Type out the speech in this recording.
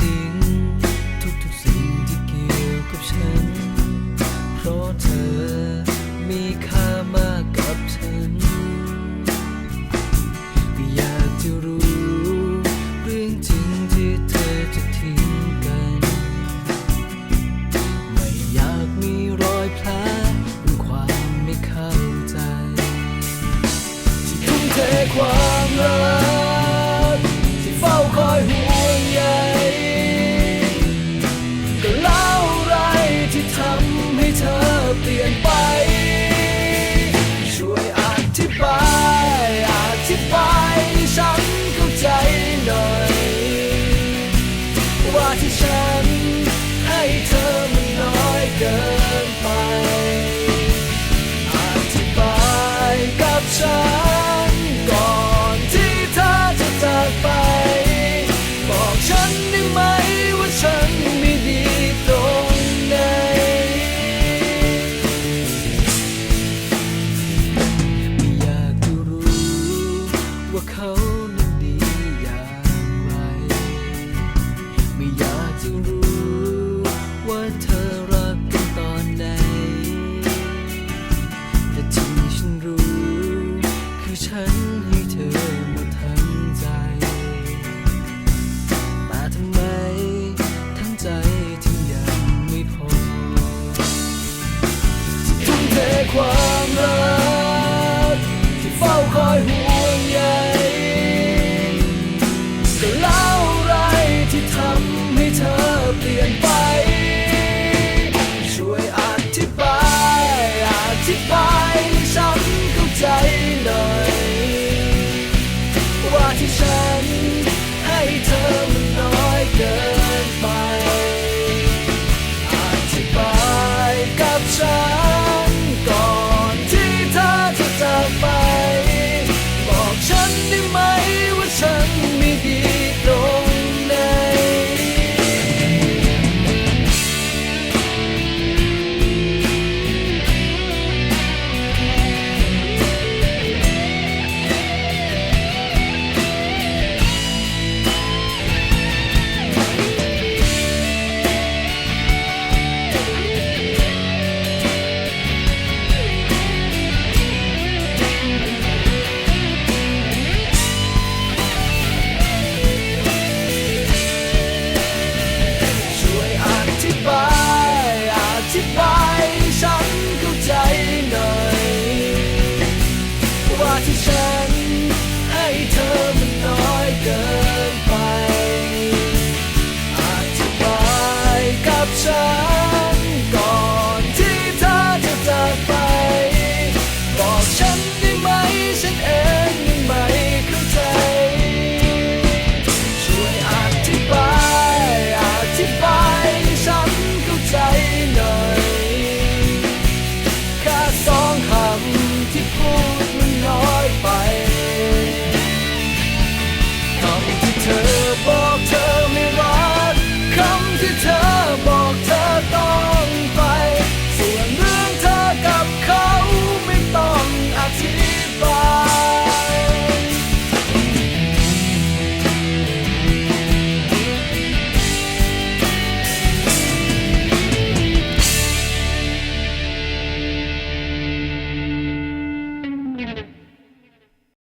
จริง ทุกๆสิ่งที่เกี่ยวกับฉัน เพราะเธอมีค่ามากกับฉัน อยากจะรู้ เรื่องจริงที่เธอจะทิ้งกัน ไม่อยากมีรอยแผลความไม่เข้าใจ ที่ทุ่มเทความ the advice.